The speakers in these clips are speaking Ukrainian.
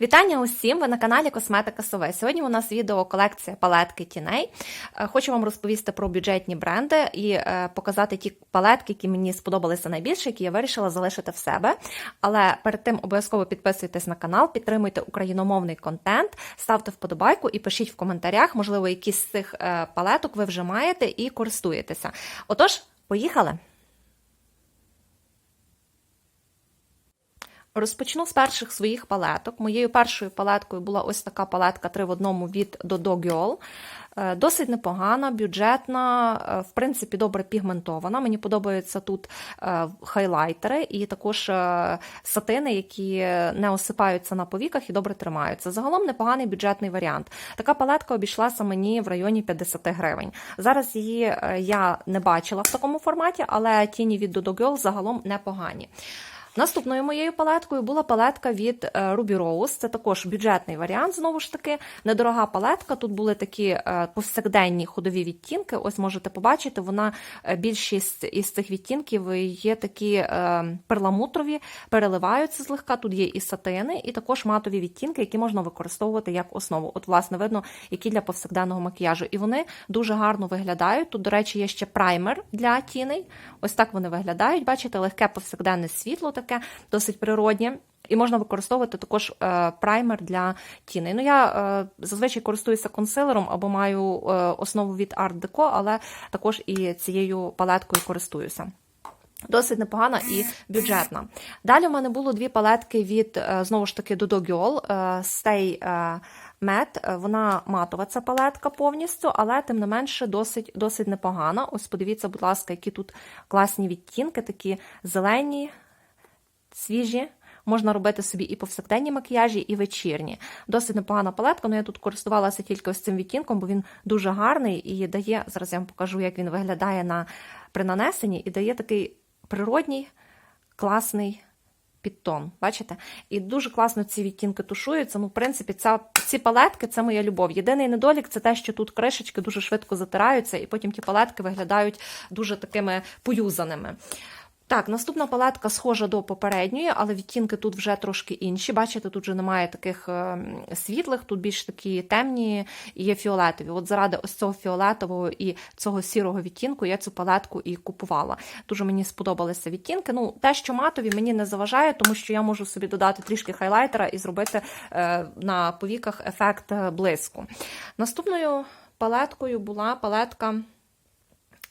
Вітання усім! Ви на каналі Косметика Сове. Сьогодні у нас відео колекція палетки тіней. Е, Хочу вам розповісти про бюджетні бренди і е, показати ті палетки, які мені сподобалися найбільше, які я вирішила залишити в себе. Але перед тим обов'язково підписуйтесь на канал, підтримуйте україномовний контент, ставте вподобайку і пишіть в коментарях, можливо, якісь з цих е, палеток ви вже маєте і користуєтеся. Отож, поїхали! Розпочну з перших своїх палеток. Моєю першою палеткою була ось така палетка 3 в одному від Dodo Girl. Е, Досить непогана, бюджетна, е, в принципі, добре пігментована. Мені подобаються тут е, хайлайтери і також сатини, які не осипаються на повіках і добре тримаються. Загалом непоганий бюджетний варіант. Така палетка обійшлася мені в районі 50 гривень. Зараз її я не бачила в такому форматі, але тіні від Dodo Girl загалом непогані. Наступною моєю палеткою була палетка від е, Ruby Rose. Це також бюджетний варіант, знову ж таки, недорога палетка. Тут були такі е, повсякденні ходові відтінки. Ось можете побачити, вона е, більшість із цих відтінків є такі перламутрові, переливаються злегка. Тут є і сатини, і також матові відтінки, які можна використовувати як основу. От, власне, видно, які для повсякденного макіяжу. І вони дуже гарно виглядають. Тут, до речі, є ще праймер для тіней. Ось так вони виглядають. Бачите, легке повсякденне світло таке досить природнє. І можна використовувати також е, праймер для тіней. Ну, я е, зазвичай користуюся консилером або маю е, основу від Art Deco, але також і цією палеткою користуюся. Досить непогана і бюджетна. Далі в мене було дві палетки від, знову ж таки, Dodo Girl, Stay Matte. Вона матова ця палетка повністю, але тим не менше досить, досить непогана. Ось подивіться, будь ласка, які тут класні відтінки, такі зелені, свіжі. Можна робити собі і повсякденні макіяжі, і вечірні. Досить непогана палетка, але я тут користувалася тільки ось цим відтінком, бо він дуже гарний і дає, зараз я вам покажу, як він виглядає на, при нанесенні, і дає такий природній, класний підтон. Бачите? І дуже класно ці відтінки тушуються. Ну, в принципі, ця, ці палетки це моя любов. Єдиний недолік це те, що тут кришечки дуже швидко затираються, і потім ті палетки виглядають дуже такими поюзаними. Так, наступна палетка схожа до попередньої, але відтінки тут вже трошки інші. Бачите, тут вже немає таких е, світлих, тут більш такі темні і є фіолетові. От заради ось цього фіолетового і цього сірого відтінку я цю палетку і купувала. Дуже мені сподобалися відтінки. Ну, те, що матові, мені не заважає, тому що я можу собі додати трішки хайлайтера і зробити е, на повіках ефект блиску. Наступною палеткою була палетка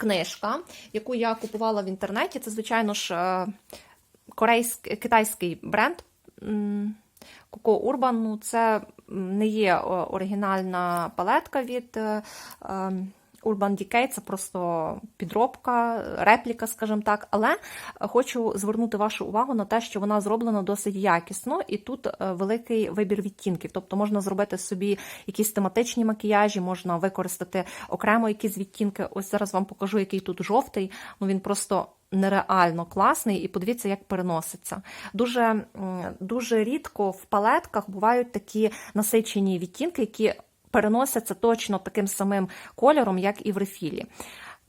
книжка, яку я купувала в інтернеті. Це, звичайно ж, е, корейський, китайський бренд Coco Urban. Ну, Це не є оригінальна палетка від е, ем, Urban Decay це просто підробка, репліка, скажімо так. Але хочу звернути вашу увагу на те, що вона зроблена досить якісно, і тут е, великий вибір відтінків. Тобто можна зробити собі якісь тематичні макіяжі, можна використати окремо якісь відтінки. Ось зараз вам покажу, який тут жовтий. Ну він просто. Нереально класний, і подивіться, як переноситься. Дуже дуже рідко в палетках бувають такі насичені відтінки, які переносяться точно таким самим кольором, як і в рефілі.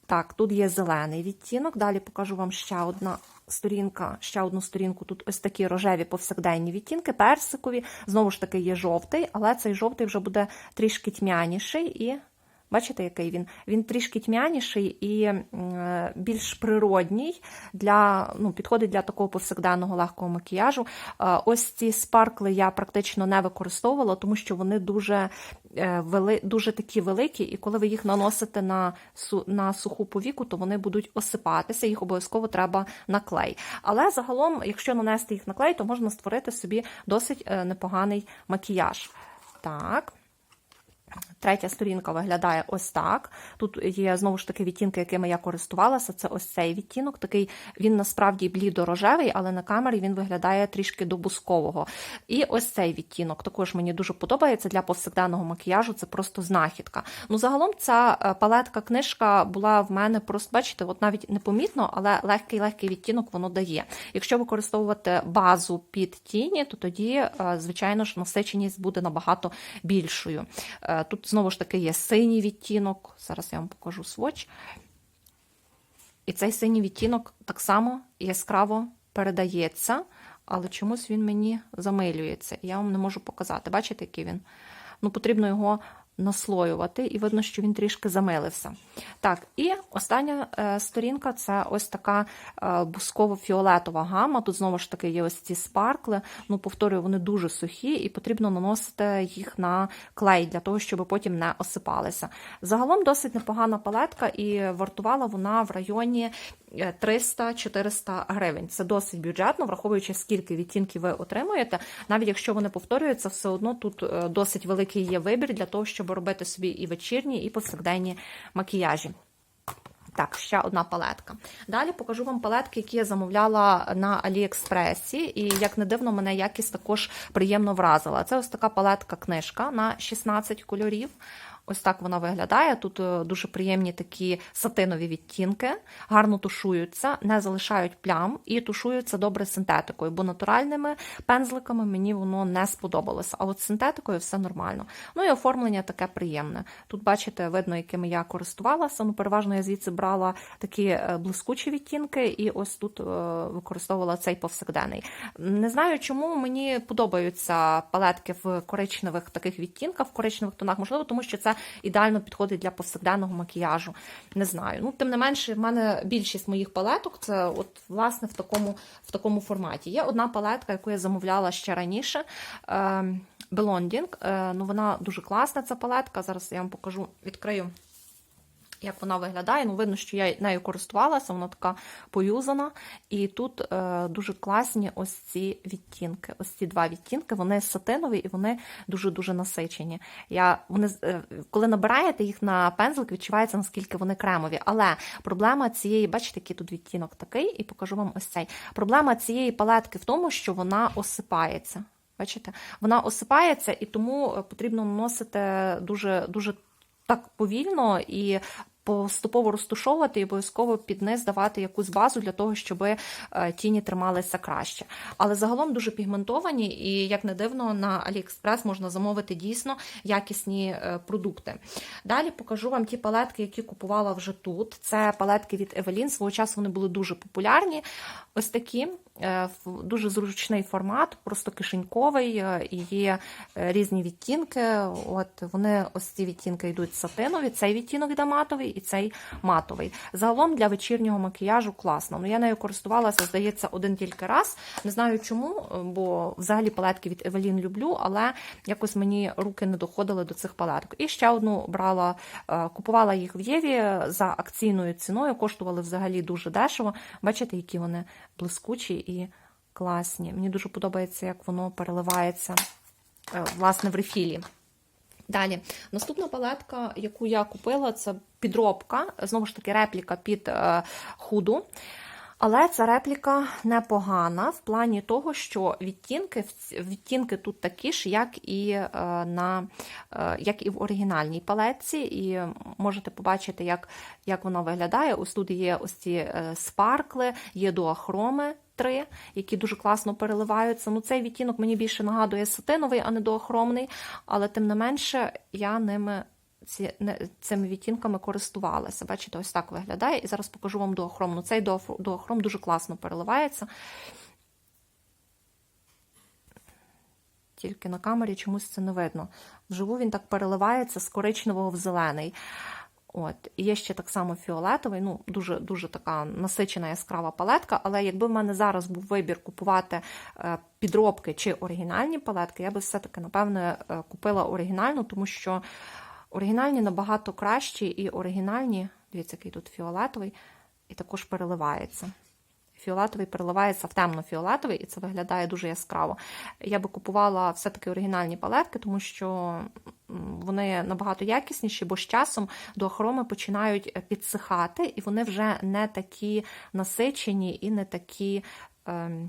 Так, тут є зелений відтінок. Далі покажу вам ще одна сторінка, ще одну сторінку. Тут ось такі рожеві повсякденні відтінки, персикові. Знову ж таки, є жовтий, але цей жовтий вже буде трішки тьмяніший і Бачите, який він? Він трішки тьмяніший і більш природній, для, ну, підходить для такого повсякденного легкого макіяжу. Ось ці спаркли я практично не використовувала, тому що вони дуже е, вели, дуже такі великі, і коли ви їх наносите на на суху повіку, то вони будуть осипатися, їх обов'язково треба на клей. Але загалом, якщо нанести їх на клей, то можна створити собі досить е, непоганий макіяж. Так. Третя сторінка виглядає ось так. Тут є знову ж таки відтінки, якими я користувалася. Це ось цей відтінок. Такий він насправді блідо-рожевий, але на камері він виглядає трішки до бускового. І ось цей відтінок також мені дуже подобається для повсякденного макіяжу. Це просто знахідка. Ну, загалом, ця е, палетка книжка була в мене просто, бачите, от навіть непомітно, але легкий-легкий відтінок воно дає. Якщо використовувати базу під тіні, то тоді, е, звичайно ж, насиченість буде набагато більшою. Е, тут знову ж таки є синій відтінок. Зараз я вам покажу своч. І цей синій відтінок так само яскраво передається. але чомусь він мені замилюється. Я вам не можу показати. Бачите, який він? Ну, потрібно його наслоювати, і видно, що він трішки замилився. Так, і остання е, сторінка це ось така е, бусково-фіолетова гама. Тут знову ж таки є ось ці спаркли. Ну, повторюю, вони дуже сухі, і потрібно наносити їх на клей для того, щоб потім не осипалися. Загалом досить непогана палетка, і вартувала вона в районі. Е, 300-400 гривень. Це досить бюджетно, враховуючи, скільки відтінків ви отримуєте. Навіть якщо вони повторюються, все одно тут е, досить великий є вибір для того, щоб робити собі і вечірні, і повсякденні макіяжі. Так, ще одна палетка. Далі покажу вам палетки, які я замовляла на Аліекспресі, і як не дивно, мене якість також приємно вразила. Це ось така палетка-книжка на 16 кольорів. Ось так вона виглядає. Тут е, дуже приємні такі сатинові відтінки, гарно тушуються, не залишають плям і тушуються добре синтетикою, бо натуральними пензликами мені воно не сподобалося. А от синтетикою все нормально. Ну і оформлення таке приємне. Тут, бачите, видно, якими я користувалася. Ну, переважно я звідси брала такі е, блискучі відтінки, і ось тут е, використовувала цей повсякденний. Не знаю, чому мені подобаються палетки в коричневих таких відтінках, в коричневих тонах, можливо, тому що це ідеально підходить для повсякденного макіяжу. Не знаю. Ну, тим не менше, в мене більшість моїх палеток це от власне в такому, в такому форматі. Є одна палетка, яку я замовляла ще раніше. Белондінг. Ну, вона дуже класна, ця палетка. Зараз я вам покажу, відкрию. Як вона виглядає, ну видно, що я нею користувалася, вона така поюзана. І тут е, дуже класні ось ці відтінки. Ось ці два відтінки, вони сатинові і вони дуже-дуже насичені. Я, вони, е, Коли набираєте їх на пензлик, відчувається, наскільки вони кремові. Але проблема цієї, бачите, який тут відтінок такий, і покажу вам ось цей. Проблема цієї палетки в тому, що вона осипається. Бачите? Вона осипається, і тому потрібно наносити дуже, дуже так повільно і поступово розтушовувати і обов'язково під низ давати якусь базу для того, щоб тіні трималися краще. Але загалом дуже пігментовані, і, як не дивно, на AliExpress можна замовити дійсно якісні е, продукти. Далі покажу вам ті палетки, які купувала вже тут. Це палетки від Evelyn. Свого часу вони були дуже популярні. Ось такі. Е, Дуже зручний формат, просто кишеньковий, е, і є е, різні відтінки. От вони ось ці відтінки йдуть сатинові, цей відтінок йде матовий і цей матовий. Загалом для вечірнього макіяжу класно. Ну я нею користувалася, здається, один тільки раз. Не знаю чому, бо взагалі палетки від Evelyn люблю, але якось мені руки не доходили до цих палеток. І ще одну брала, купувала їх в Єві за акційною ціною, коштували взагалі дуже дешево. Бачите, які вони блискучі і класні. Мені дуже подобається, як воно переливається е, власне в рефілі. Далі, наступна палетка, яку я купила, це підробка, знову ж таки, репліка під е, худу. Але ця репліка непогана в плані того, що відтінки, відтінки тут такі ж, як і, е, на, е, як і в оригінальній палетці. І можете побачити, як, як вона виглядає. Ось тут є ось ці е, спаркли, є дуахроми. Три, які дуже класно переливаються. Ну, цей відтінок мені більше нагадує сатиновий, а не доохромний, але тим не менше я ними ці, цими відтінками користувалася. Бачите, ось так виглядає. І зараз покажу вам дуохром. Ну, цей дуохром дуже класно переливається. Тільки на камері чомусь це не видно. Вживу він так переливається з коричневого в зелений. От. І є ще так само фіолетовий, ну, дуже, дуже така насичена яскрава палетка, але якби в мене зараз був вибір купувати е, підробки чи оригінальні палетки, я би все-таки, напевне, е, купила оригінальну, тому що оригінальні набагато кращі і оригінальні, дивіться, який тут фіолетовий, і також переливається. Фіолетовий переливається в темно-фіолетовий, і це виглядає дуже яскраво. Я би купувала все-таки оригінальні палетки, тому що вони набагато якісніші, бо з часом дуохроми починають підсихати, і вони вже не такі насичені і не такі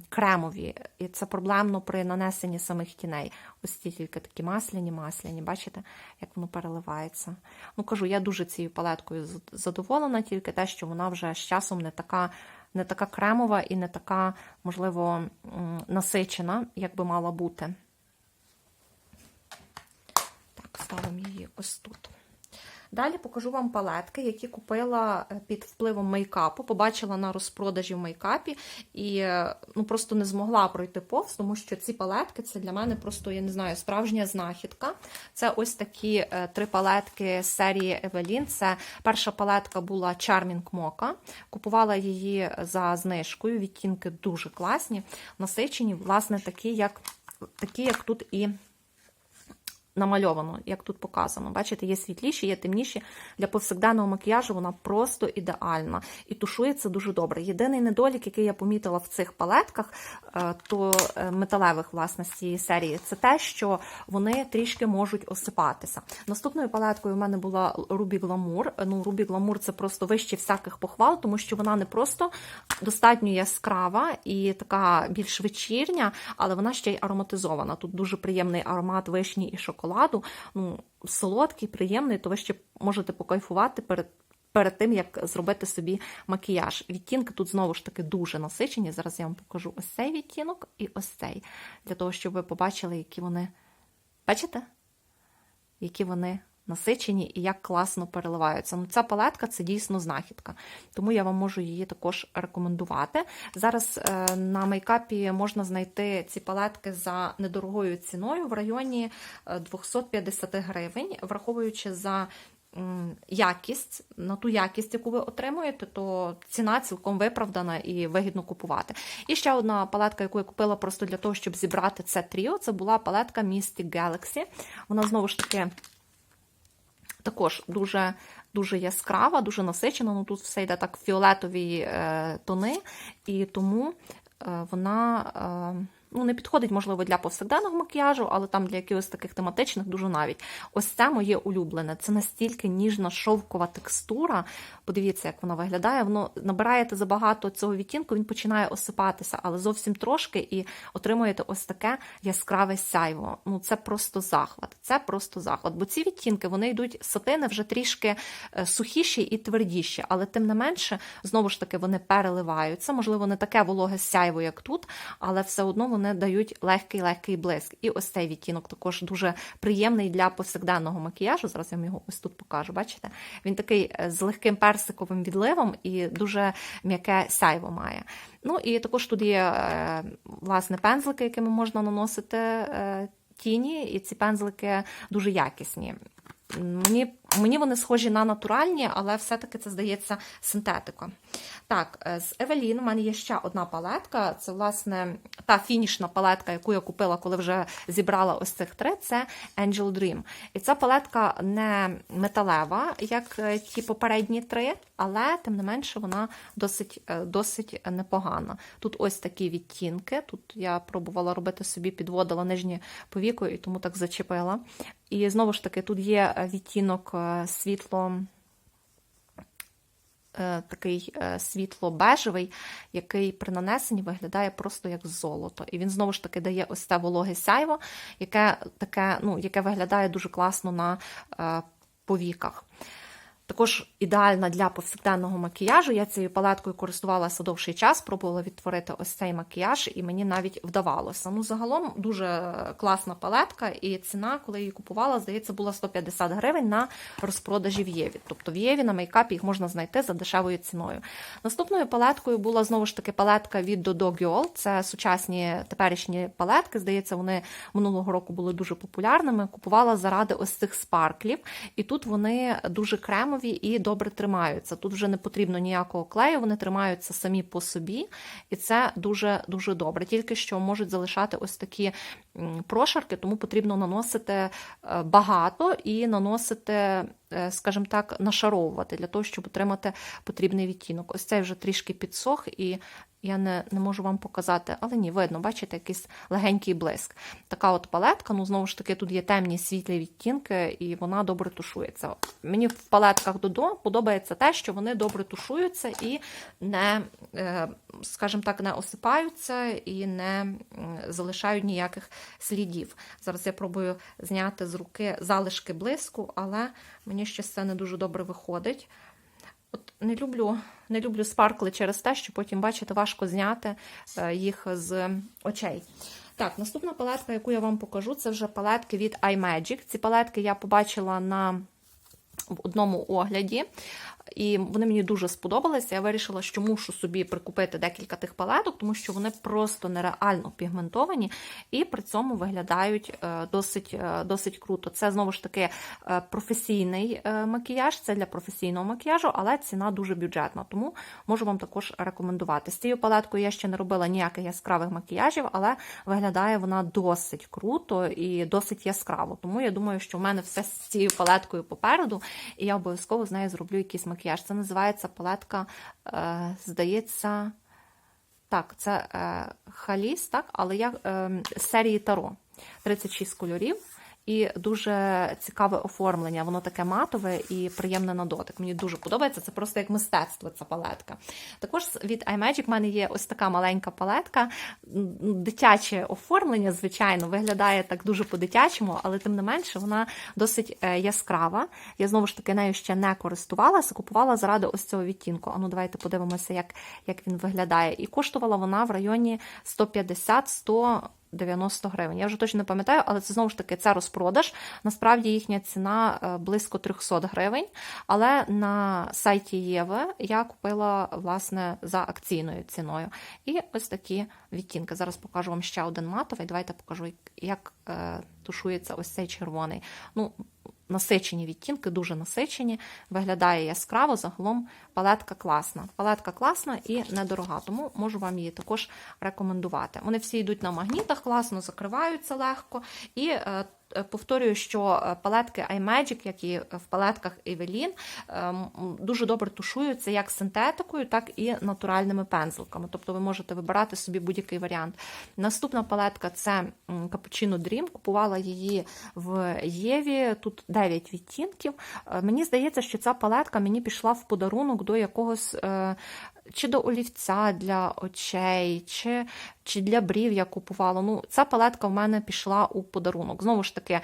кремові. І це проблемно при нанесенні самих тіней. Ось ці тільки такі масляні, масляні. Бачите, як воно переливається. Ну, кажу, я дуже цією палеткою задоволена, тільки те, що вона вже з часом не така. Не така кремова і не така, можливо, насичена, як би мала бути. Так, ставимо її ось тут. Далі покажу вам палетки, які купила е, під впливом мейкапу. Побачила на розпродажі в мейкапі і е, ну, просто не змогла пройти повз, тому що ці палетки це для мене просто, я не знаю, справжня знахідка. Це ось такі е, три палетки з серії Evelyn. Це перша палетка була Charming Mocha. Купувала її за знижкою. Відтінки дуже класні, насичені, власне, такі, як, такі, як тут і намальовано, як тут показано. Бачите, є світліші, є темніші. Для повсякденного макіяжу вона просто ідеальна і тушується дуже добре. Єдиний недолік, який я помітила в цих палетках, е, то е, металевих власне з цієї серії, це те, що вони трішки можуть осипатися. Наступною палеткою в мене була Ruby Glamour. Ну, Ruby Glamour це просто вище всяких похвал, тому що вона не просто достатньо яскрава і така більш вечірня, але вона ще й ароматизована. Тут дуже приємний аромат вишні і шоколаду. Ну, солодкий, приємний, то ви ще можете покайфувати перед. Перед тим, як зробити собі макіяж. Відтінки тут знову ж таки дуже насичені. Зараз я вам покажу ось цей відтінок і ось цей. Для того, щоб ви побачили, які вони. Бачите? Які вони насичені і як класно переливаються. Ну, Ця палетка це дійсно знахідка, тому я вам можу її також рекомендувати. Зараз е, на мейкапі можна знайти ці палетки за недорогою ціною в районі е, 250 гривень, враховуючи за якість, на ту якість, яку ви отримуєте, то ціна цілком виправдана і вигідно купувати. І ще одна палетка, яку я купила просто для того, щоб зібрати це тріо, це була палетка Mystic Galaxy. Вона знову ж таки також дуже дуже яскрава, дуже насичена. Ну тут все йде так в фіолетові е, тони, і тому е, вона. Е, Ну, не підходить, можливо, для повсякденного макіяжу, але там для якихось таких тематичних дуже навіть. Ось це моє улюблене. Це настільки ніжна шовкова текстура. Подивіться, як воно виглядає. Воно набираєте забагато цього відтінку, він починає осипатися, але зовсім трошки, і отримуєте ось таке яскраве сяйво. Ну, це просто захват. Це просто захват. Бо ці відтінки вони йдуть сатини вже трішки е, сухіші і твердіші, але тим не менше, знову ж таки, вони переливаються. Можливо, не таке вологе сяйво, як тут, але все одно вони дають легкий-легкий блиск. І ось цей відтінок також дуже приємний для повсякденного макіяжу. Зараз я вам його ось тут покажу. Бачите? Він такий е, з легким персиковим відливом і дуже м'яке сяйво має. Ну і також тут є е, власне пензлики, якими можна наносити е, тіні, і ці пензлики дуже якісні. Мені мені вони схожі на натуральні, але все-таки це здається синтетика. Так, е, з Evelyn у мене є ще одна палетка. Це, власне, та фінішна палетка, яку я купила, коли вже зібрала ось цих три. Це Angel Dream. І ця палетка не металева, як е, ті попередні три, але, тим не менше, вона досить е, досить непогана. Тут ось такі відтінки. Тут я пробувала робити собі, підводила нижнє повіку, і тому так зачепила. І знову ж таки, тут є відтінок світло. Такий світло-бежевий, який при нанесенні виглядає просто як золото. І він знову ж таки дає ось це вологе сяйво, яке таке, ну, яке виглядає дуже класно на повіках. Також ідеальна для повсякденного макіяжу. Я цією палеткою користувалася довший час, пробувала відтворити ось цей макіяж, і мені навіть вдавалося. Ну, загалом дуже класна палетка, і ціна, коли її купувала, здається, була 150 гривень на розпродажі в Єві. Тобто в Єві на мейкапі їх можна знайти за дешевою ціною. Наступною палеткою була знову ж таки палетка від Dodo Girl. Це сучасні теперішні палетки. Здається, вони минулого року були дуже популярними. Купувала заради ось цих спарклів, і тут вони дуже кремові і добре тримаються. Тут вже не потрібно ніякого клею, вони тримаються самі по собі, і це дуже дуже добре. Тільки що можуть залишати ось такі прошарки, тому потрібно наносити е, багато і наносити, е, скажімо так, нашаровувати для того, щоб отримати потрібний відтінок. Ось цей вже трішки підсох, і я не не можу вам показати, але ні, видно, бачите, якийсь легенький блиск. Така от палетка, ну, знову ж таки, тут є темні світлі відтінки, і вона добре тушується. Мені в палетках Додо подобається те, що вони добре тушуються і не, е, скажімо так, не осипаються і не залишають ніяких слідів. Зараз я пробую зняти з руки залишки блиску, але мені щось це не дуже добре виходить. Не люблю не люблю спаркли через те, що потім, бачите, важко зняти е, їх з очей. Так, наступна палетка, яку я вам покажу, це вже палетки від iMagic. Ці палетки я побачила на в одному огляді, і вони мені дуже сподобалися. Я вирішила, що мушу собі прикупити декілька тих палеток, тому що вони просто нереально пігментовані і при цьому виглядають е, досить, е, досить круто. Це знову ж таки е, професійний макіяж, це для професійного макіяжу, але ціна дуже бюджетна, тому можу вам також рекомендувати. З цією палеткою я ще не робила ніяких яскравих макіяжів, але виглядає вона досить круто і досить яскраво. Тому я думаю, що в мене все з цією палеткою попереду, і я обов'язково з нею зроблю якийсь макіяж. Це називається палетка, е, здається, так, це е, Халіс, так, але я е, серії Таро. 36 кольорів. І дуже цікаве оформлення. Воно таке матове і приємне на дотик. Мені дуже подобається. Це просто як мистецтво, ця палетка. Також від iMagic в мене є ось така маленька палетка. Дитяче оформлення, звичайно, виглядає так дуже по-дитячому, але тим не менше вона досить е, яскрава. Я знову ж таки нею ще не користувалася, купувала заради ось цього відтінку. А ну давайте подивимося, як, як він виглядає. І коштувала вона в районі 150-100 90 гривень. Я вже точно не пам'ятаю, але це знову ж таки це розпродаж. Насправді їхня ціна е, близько 300 гривень. Але на сайті Єви я купила власне за акційною ціною. І ось такі відтінки. Зараз покажу вам ще один матовий. Давайте покажу, як- е, тушується ось цей червоний. Ну, насичені відтінки, дуже насичені, виглядає яскраво. Загалом палетка класна. Палетка класна і недорога, тому можу вам її також рекомендувати. Вони всі йдуть на магнітах, класно закриваються легко. І е, повторюю, що е, палетки iMagic, як і в палетках Evelyn, е, дуже добре тушуються як синтетикою, так і натуральними пензликами. Тобто ви можете вибирати собі будь-який варіант. Наступна палетка це Cappuccino Dream. Купувала її в Єві. Тут 9 відтінків. Е, Мені здається, що ця палетка мені пішла в подарунок до якогось. Чи до олівця для очей, чи, чи для брів я купувала. Ну, ця палетка в мене пішла у подарунок. Знову ж таки,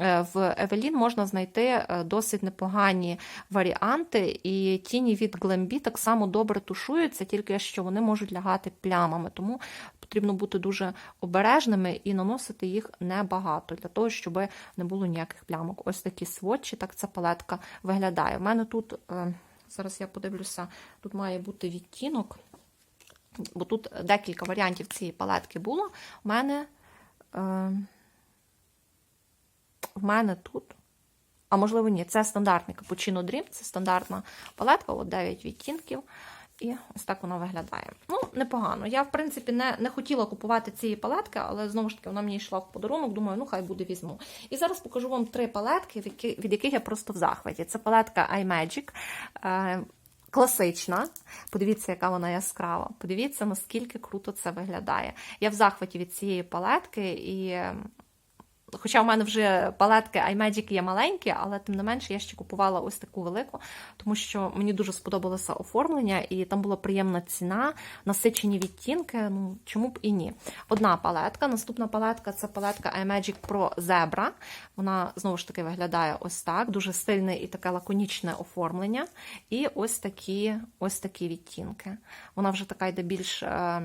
е, в Евелін можна знайти е, досить непогані варіанти, і тіні від Glambi так само добре тушуються, тільки що вони можуть лягати плямами. Тому потрібно бути дуже обережними і наносити їх небагато, для того, щоб не було ніяких плямок. Ось такі сводчі, так ця палетка виглядає. У мене тут, е, зараз я подивлюся, тут має бути відтінок, бо тут декілька варіантів цієї палетки було. У мене, е, в мене тут. А можливо, ні, це стандартний Капучино Dream, це стандартна палетка, от 9 відтінків. І ось так вона виглядає. Ну, непогано. Я, в принципі, не, не хотіла купувати цієї палетки, але знову ж таки вона мені йшла в подарунок. Думаю, ну хай буде візьму. І зараз покажу вам три палетки, від яких, я просто в захваті. Це палетка iMagic. Е, Класична, подивіться, яка вона яскрава. Подивіться, наскільки круто це виглядає. Я в захваті від цієї палетки, і Хоча в мене вже палетки iMagic є маленькі, але тим не менше я ще купувала ось таку велику, тому що мені дуже сподобалося оформлення, і там була приємна ціна, насичені відтінки. Ну чому б і ні? Одна палетка. Наступна палетка це палетка iMagic Pro Zebra. Вона знову ж таки виглядає ось так. Дуже стильне і таке лаконічне оформлення. І ось такі, ось такі відтінки. Вона вже така йде більш. е,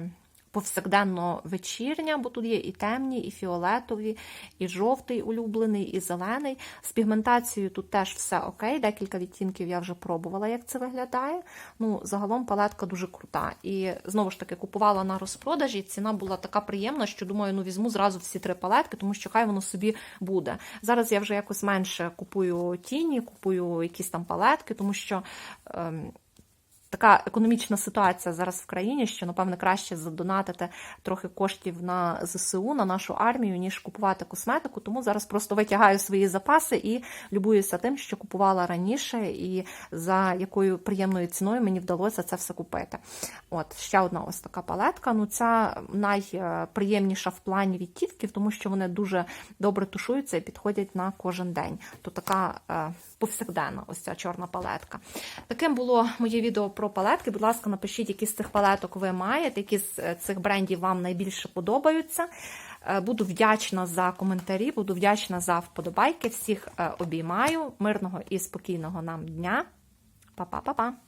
повсякденно вечірня, бо тут є і темні, і фіолетові, і жовтий улюблений, і зелений. З пігментацією тут теж все окей. Декілька відтінків я вже пробувала, як це виглядає. Ну, загалом палетка дуже крута. І знову ж таки купувала на розпродажі. Ціна була така приємна, що думаю, ну візьму зразу всі три палетки, тому що хай воно собі буде. Зараз я вже якось менше купую тіні, купую якісь там палетки, тому що. Ем, така економічна ситуація зараз в країні, що, напевне, краще задонатити трохи коштів на ЗСУ, на нашу армію, ніж купувати косметику. Тому зараз просто витягаю свої запаси і любуюся тим, що купувала раніше, і за якою приємною ціною мені вдалося це все купити. От ще одна ось така палетка. Ну, ця найприємніша в плані відтінків, тому що вони дуже добре тушуються і підходять на кожен день. То така е, повсякденна ось ця чорна палетка. Таким було моє відео про палетки. Будь ласка, напишіть, які з цих палеток ви маєте, які з е, цих брендів вам найбільше подобаються. Е, Буду вдячна за коментарі, буду вдячна за вподобайки. Всіх е, обіймаю. Мирного і спокійного нам дня. Па-па-па-па!